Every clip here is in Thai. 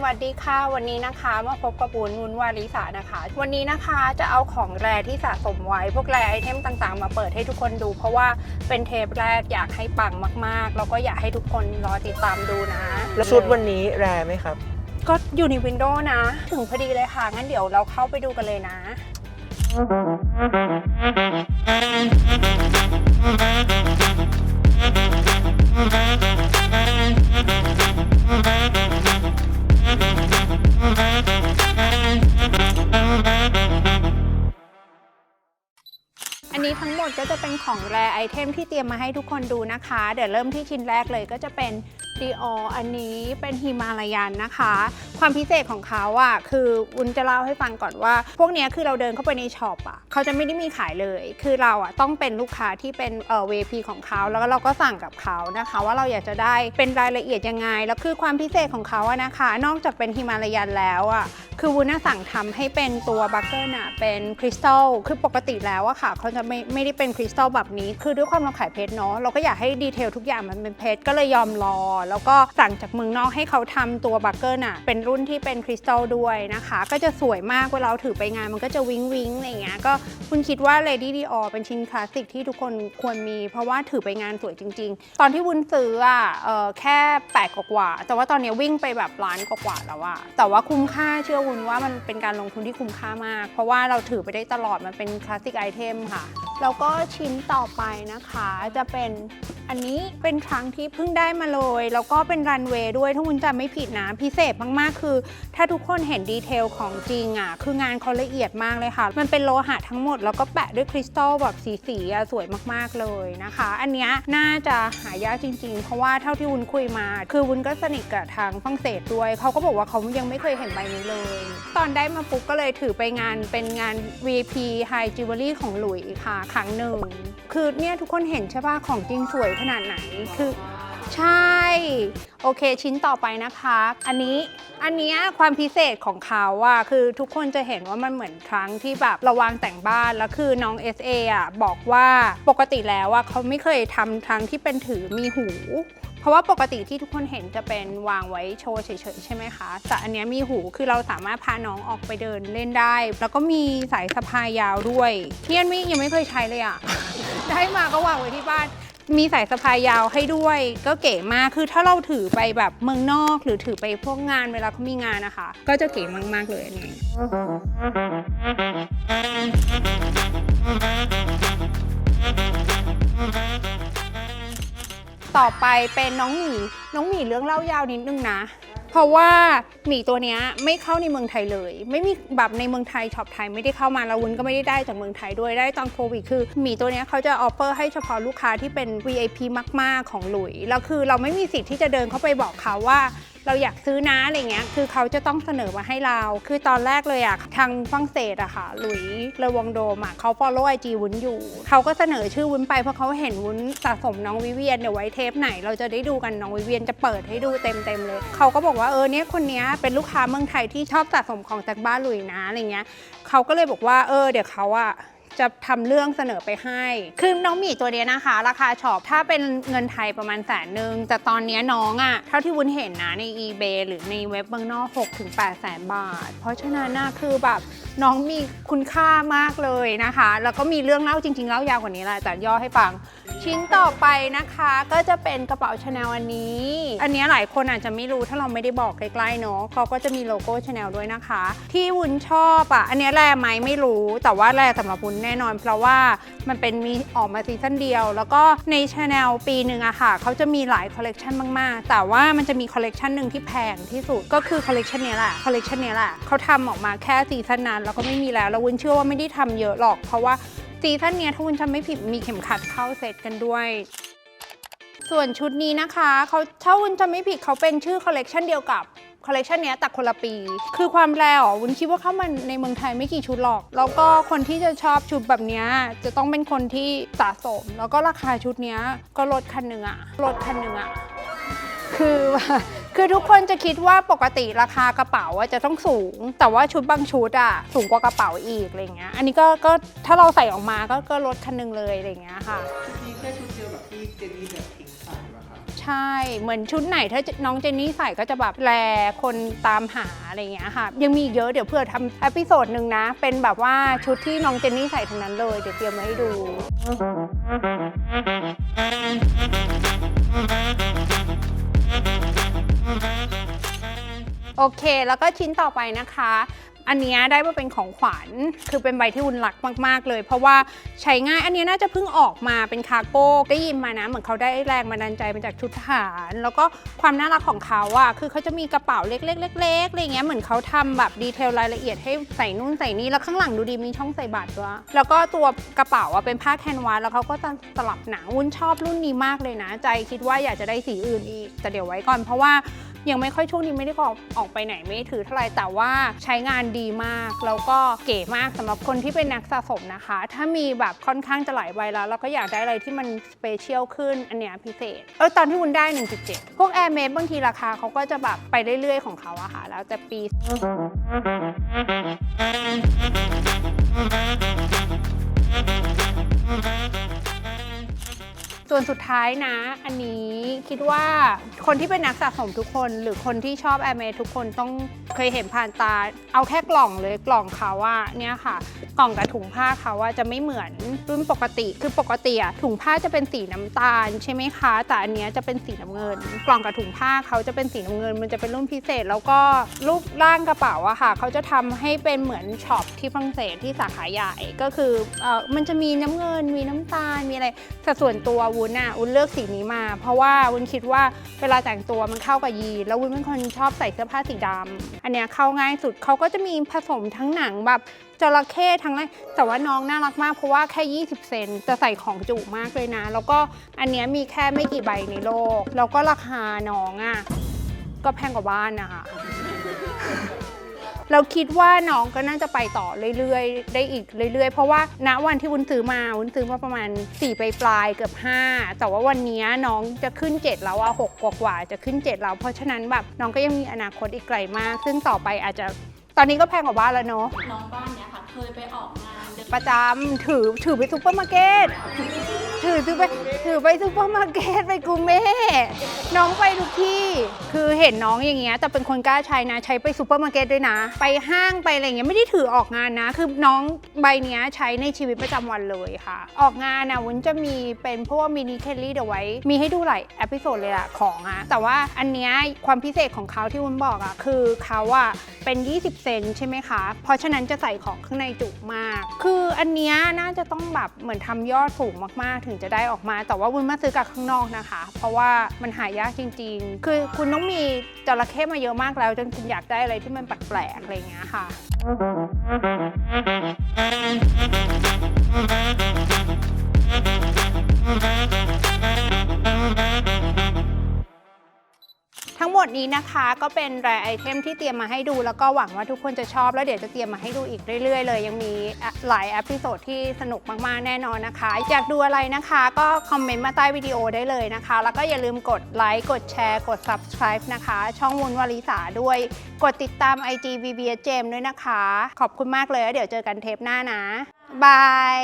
สวัสดีค่ะ วันนี้นะคะมาพบกับบุญวุ้นวาริสานะคะ วันนี้นะคะจะเอาของแรที่สะสมไว้ พวกแรไอเทมต่างๆ มาเปิดให้ทุกคนดู เพราะว่าเป็นเทปแรกอยากให้ปังมากๆ แล้วก็อยากให้ทุกคนรอติดตามดูนะแล้วชุดวันนี้แรไหมครับ ก็อยู่ในวินโดว์นะ ถึงพอดีเลยค่ะ งั้นเดี๋ยวเราเข้าไปดูกันเลยนะ อันนี้ทั้งหมดก็จะเป็นของแรไอเทมที่เตรียมมาให้ทุกคนดูนะคะ เดี๋ยวเริ่มที่ชิ้นแรกเลยก็จะเป็น ดีอออันนี้เป็นฮิมาลายันนะคะ ความพิเศษของเขาอะคือวุ้นจะเล่าให้ฟังก่อนว่า พวกนี้คือเราเดินเข้าไปในช็อปอะเขาจะไม่ได้มีขายเลย คือเราอะต้องเป็นลูกค้าที่เป็นเอ่อ VP ของเขาแล้วก็เราก็สั่งกับเขานะคะ ว่าเราอยากจะได้เป็นรายละเอียดยังไง แล้วคือความพิเศษของเขาอะนะคะ นอกจากเป็นฮิมาลายันแล้วอะคือวุ้นสั่งทำให้เป็นตัวบัคเกอร์น่ะเป็นคริสตัลคือปกติแล้วอะค่ะเขาจะไม่ไม่ได้เป็นคริสตัลแบบนี้ คือด้วยความเราขายเพชรเนาะเราก็อยากให้ดีเทลทุกอย่างมันเป็นเพชรก็เลยยอมรอแล้วก็สั่งจากเมืองนอกให้เขาทำตัวบัคเกอร์น่ะเป็นรุ่นที่เป็นคริสตัลด้วยนะคะ ก็จะสวยมากเวลาเราถือไปงานมันก็จะวิงวิงอะไรเงี้ยก็คุณคิดว่า Lady Dior เป็นชิ้นคลาสสิกที่ทุกคนควรมี เพราะว่าถือไปงานสวยจริง ๆ ตอนที่วุ้นซื้ออะแค่แปดกว่า แต่ว่าตอนนี้วิ่งไปแบบล้านกว่าแล้วอะแต่ว่าคุ้มค่าเชื่อวุ้นว่ามันเป็นการลงทุนที่คุ้มค่ามาก เพราะว่าเราถือไปได้ตลอดมันเป็นคลาสสิกไอเทมค่ะแล้วก็ชิ้นต่อไปนะคะจะเป็นอันนี้เป็นครั้งที่เพิ่งได้มาเลยแล้วก็เป็นรันเวย์ด้วยถ้าวุ้นจำไม่ผิดนะพิเศษมากๆคือ ถ้าทุกคนเห็นดีเทลของจริงอะคืองานเขาละเอียดมากเลยค่ะ มันเป็นโลหะทั้งหมดแล้วก็แปะด้วยคริสตัลแบบสีๆอะสวยมากๆเลยนะคะ อันนี้น่าจะหายากจริง ๆ เพราะว่าเท่าที่วุ้นคุยมา คือวุ้นก็สนิทกับทางฝรั่งเศสด้วยเขาก็บอกว่าเขายังไม่เคยเห็นใบนี้เลย ตอนได้มาปุ๊บก็เลยถือไปงานเป็นงาน VIP High Jewelry ของหลุยส์ค่ะครั้งหนึ่ง คือเนี่ยทุกคนเห็นใช่ป่ะของจริงสวยขนาดไหนคือใช่ โอเคชิ้นต่อไปนะคะ อันนี้อันเนี้ยความพิเศษของเขาอะคือทุกคนจะเห็นว่ามันเหมือนครั้งที่แบบระวางแต่งบ้านแล้วคือน้อง SA อะบอกว่าปกติแล้วอะเขาไม่เคยทำครั้งที่เป็นถือมีหู เพราะว่าปกติที่ทุกคนเห็นจะเป็นวางไว้โชว์เฉยๆใช่ไหมคะ แต่อันเนี้ยมีหูคือเราสามารถพาน้องออกไปเดินเล่นได้ แล้วก็มีสายสะพายยาวด้วยที่อันไม่ยังไม่เคยใช้เลยอะได้มาก็วางไว้ที่บ้าน มีสายสะพายยาวให้ด้วย ก็เก๋มากคือถ้าเราถือไปแบบเมืองนอก หรือถือไปพวกงานเวลาเขามีงานนะคะ ก็จะเก๋มาก ๆ เลยอันนี้ต่อไปเป็นน้องหมีน้องหมีเรื่องเล่ายาวนิดนึงนะ เพราะว่าหมีตัวนี้ไม่เข้าในเมืองไทยเลย ไม่มีแบบในเมืองไทยช็อปไทยไม่ได้เข้ามาแล้ววุ้นก็ไม่ได้ได้จากเมืองไทยด้วยได้ตอนโควิดคือหมีตัวนี้เขาจะออฟเฟอร์ให้เฉพาะลูกค้าที่เป็น VIP มาก ๆ ของหลุยแล้วคือเราไม่มีสิทธิ์ที่จะเดินเข้าไปบอกเขาว่า เราอยากซื้อนะอะไรเงี้ยคือเขาจะต้องเสนอมาให้เรา คือตอนแรกเลยอะทางฝรั่งเศสอะค่ะ หลุยเลวองโดมอะเขา follow IG วุ้นอยู่ เขาก็เสนอชื่อวุ้นไปเพราะเขาเห็นวุ้นสะสมน้องวิเวียนเดี๋ยวไว้เทปไหน เราจะได้ดูกันน้องวิเวียนจะเปิดให้ดูเต็มๆเลย เขาก็บอกว่าเออเนี่ยคนเนี้ยเป็นลูกค้าเมืองไทยที่ชอบสะสมของจากบ้านหลุยนะอะไรเงี้ยเขาก็เลยบอกว่าเออเดี๋ยวเขาอะ จะทำเรื่องเสนอไปให้ คือน้องหมีตัวนี้นะคะ ราคาช็อปถ้าเป็นเงินไทยประมาณแสนหนึ่งแต่ตอนนี้น้องอะ่ะเท่าที่วุ้นเห็นนะใน eBay หรือในเว็บเมืองนอก6ถึง8แสนบาท เพราะฉะนั้นน่ะคือแบบ น้องมีคุณค่ามากเลยนะคะ แล้วก็มีเรื่องเล่าจริงๆเล่ายาวกว่านี้แหละแต่ย่อให้ฟัง ชิ้นต่อไปนะคะก็จะเป็นกระเป๋าชาแนลอันนี้ อันนี้หลายคนอาจจะไม่รู้ถ้าเราไม่ได้บอกใกล้ๆเนาะเขาก็จะมีโลโก้ชาแนลด้วยนะคะ ที่วุ้นชอบอะอันนี้แรไหมไม่รู้ แต่ว่าแรสำหรับวุ้นแน่นอน เพราะว่ามันเป็นมีออกมาซีซั่นเดียว แล้วก็ในชาแนลปีหนึ่งอะค่ะเขาจะมีหลายคอลเลกชันมากๆ แต่ว่ามันจะมีคอลเลกชันหนึ่งที่แพงที่สุดก็คือคอลเลกชันนี้แหละคอลเลกชันนี้แหละเขาทำออกมาแค่ซีซั่นนั้นแล้วก็ไม่มีแล้วแล้ววุ้นเชื่อว่าไม่ได้ทำเยอะหรอก เพราะว่าซีซั่นเนี้ยถ้าวุ้นจำไม่ผิดมีเข็มขัดเข้าเซตกันด้วย ส่วนชุดนี้นะคะเขาถ้าวุ้นจำไม่ผิดเขาเป็นชื่อคอลเลกชันเดียวกับคอลเลกชันเนี้ยแต่คนละปี คือความแรงอะวุ้นคิดว่าเข้ามาในเมืองไทยไม่กี่ชุดหรอก แล้วก็คนที่จะชอบชุดแบบนี้จะต้องเป็นคนที่สะสม แล้วก็ราคาชุดนี้ก็ลดคันหนึ่งอะลดคันหนึ่งอะคือ คือทุกคนจะคิดว่าปกติราคากระเป๋าอะจะต้องสูง แต่ว่าชุดบางชุดอะสูงกว่ากระเป๋าอีกอะไรเงี้ยอันนี้ก็ก็ถ้าเราใส่ออกมาก็ก็ลดคันหนึงเลยอะไรเงี้ยค่ะ ชุดนี้แค่ชุดเดียวกับที่เจนนี่แบบทิ้งใส่ปะครับใช่ช่เหมือนชุดไหนถ้าน้องเจนนี่ใส่ก็จะแบบแลคนตามหาอะไรอย่างเงี้ยค่ะ ยังมีอีกเยอะเดี๋ยวเพื่อทำอพิโซดหนึ่งนะ เป็นแบบว่าชุดที่น้องเจนนี่ใส่ทั้งนั้นเลยเดี๋ยวเตรียมมาให้ดู โอเค แล้วก็ชิ้นต่อไปนะคะ อันนี้ได้มาเป็นของขวัญ คือเป็นใบที่วุ้นรักมากๆเลย เพราะว่าใช้ง่าย อันนี้น่าจะเพิ่งออกมาเป็นคาร์โก้ได้ยินมานะ เหมือนเขาได้แรงบันดาลใจมาจากชุดทหาร แล้วก็ความน่ารักของเขาอะคือเขาจะมีกระเป๋าเล็กๆเล็กๆอะไรเงี้ย เหมือนเขาทำแบบดีเทลรายละเอียดให้ใส่นู่นใส่นี่ แล้วข้างหลังดูดีมีช่องใส่บัตรด้วยแล้วก็ตัวกระเป๋าอะเป็นผ้าแคนวาส แล้วเขาก็จะสลับหนังวุ้นชอบรุ่นนี้มากเลยนะ ใจคิดว่าอยากจะได้สีอื่นอีก แต่เดี๋ยวไว้ก่อน เพราะว่า ยังไม่ค่อยช่วงนี้ไม่ได้ออกออกไปไหนไม่ถือเท่าไหร่แต่ว่าใช้งานดีมาก แล้วก็เก๋มากสำหรับคนที่เป็นนักสะสมนะคะ ถ้ามีแบบค่อนข้างจะหลายใบแล้ว เราก็อยากได้อะไรที่มันสเปเชียลขึ้นอันเนี้ยพิเศษ เออตอนที่วุ้นได้ 1.7 พวก Air m a ม e บางทีราคาเขาก็จะแบบไปเรื่อยๆของเขาอะค่ะแล้วแต่ปี วนสุดท้ายนะ อันนี้คิดว่าคนที่เป็นนักสะสมทุกคน หรือคนที่ชอบแอร์เมทุกคนต้อง เคยเห็นผ่านตา เอาแค่กล่องเลยกล่องเขาอะเนี่ยค่ะ กล่องกับถุงผ้าเขาอะจะไม่เหมือนรุ่นปกติ คือปกติอะถุงผ้าจะเป็นสีน้ำตาลใช่ไหมคะ แต่อันเนี้ยจะเป็นสีน้ำเงิน กล่องกับถุงผ้าเขาจะเป็นสีน้ำเงิน มันจะเป็นรุ่นพิเศษ แล้วก็รูปร่างกระเป๋าอะค่ะเขาจะทำให้เป็นเหมือนช็อปที่ฝรั่งเศสที่สาขาใหญ่ก็คือเออมันจะมีน้ำเงิน มีน้ำตาลมีอะไรแต่ส่วนตัววุ้นอะวุ้นเลือกสีนี้มา เพราะว่าวุ้นคิดว่าเวลาแต่งตัวมันเข้ากับยี แล้ววุ้นเป็นคนชอบใส่เสื้อผ้าสีดำอันเนี้ยเข้าง่ายสุดเขาก็จะมีผสมทั้งหนังแบบจระเข้ทั้งไรแต่ว่าน้องน่ารักมากเพราะว่าแค่ 20 เซนจะใส่ของจุมากเลยนะ แล้วก็อันเนี้ยมีแค่ไม่กี่ใบในโลก แล้วก็ราคาน้องอะก็แพงกว่าบ้านนะคะ เราคิดว่าน้องก็น่าจะไปต่อเรื่อยๆ ได้อีกเรื่อยๆ เพราะว่าณวันที่วุ้นซื้อมาวุ้นซื้อมาประมาณ4ปลายปลายๆเกือบ 5 แต่ว่าวันนี้น้องจะขึ้น 7 แล้วอะ6กว่าๆจะขึ้น 7 แล้ว เพราะฉะนั้นแบบน้องก็ยังมีอนาคตอีกไกลมาก ซึ่งต่อไปอาจจะตอนนี้ก็แพงกว่าบ้านแล้วเนาะน้องบ้านเนี้ยค่ะเคยไปออกงานเดินประจำถือถือไปซูเปอร์มาร์เก็ต ถือถือไปถือไปซูเปอร์มาร์เก็ตไปกูเม่น้องไปทุกที่ คือเห็นน้องอย่างเงี้ยแต่เป็นคนกล้าใช้นะ ใช้ไปซูเปอร์มาร์เก็ตด้วยนะ ไปห้างไปอะไรเงี้ยไม่ได้ถือออกงานนะ คือน้องใบเนี้ยใช้ในชีวิตประจำวันเลยค่ะ ออกงานนะวุ้นจะมีเป็นพวกมินิเคลลี่เดี๋ยวไว้ มีให้ดูหลายอพิโซดเลยอะของอะแต่ว่าอันเนี้ยความพิเศษของเขาที่วุ้นบอกอะคือเขาอะเป็น 20 เซนใช่ไหมคะ เพราะฉะนั้นจะใส่ของข้างในจุมาก คืออันเนี้ยน่าจะต้องแบบเหมือนทำยอดสูงมากๆถึงจะได้ออกมา แต่ว่าวุ้นมาซื้อกับข้างนอกนะคะ เพราะว่ามันหายากจริง ๆ คือคุณต้องมีจระเข้มาเยอะมากแล้ว จนคุณอยากได้อะไรที่มันแปลกๆอะไรอย่างเงี้ยค่ะ ทั้งหมดนี้นะคะก็เป็นรายไอเทมที่เตรียมมาให้ดู แล้วก็หวังว่าทุกคนจะชอบ แล้วเดี๋ยวจะเตรียมมาให้ดูอีกเรื่อยๆ เลย ยังมีหลายอพิโซดที่สนุกมากๆแน่นอนนะคะ อยากดูอะไรนะคะ ก็คอมเมนต์มาใต้วิดีโอได้เลยนะคะ แล้วก็อย่าลืมกดไลค์กดแชร์กด subscribe นะคะ ช่องวุ้นวลิสาด้วย กดติดตาม IG v b s j a m ด้วยนะคะ ขอบคุณมากเลยแล้วเดี๋ยวเจอกันเทปหน้านะบาย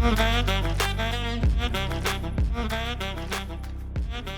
Mm-hmm.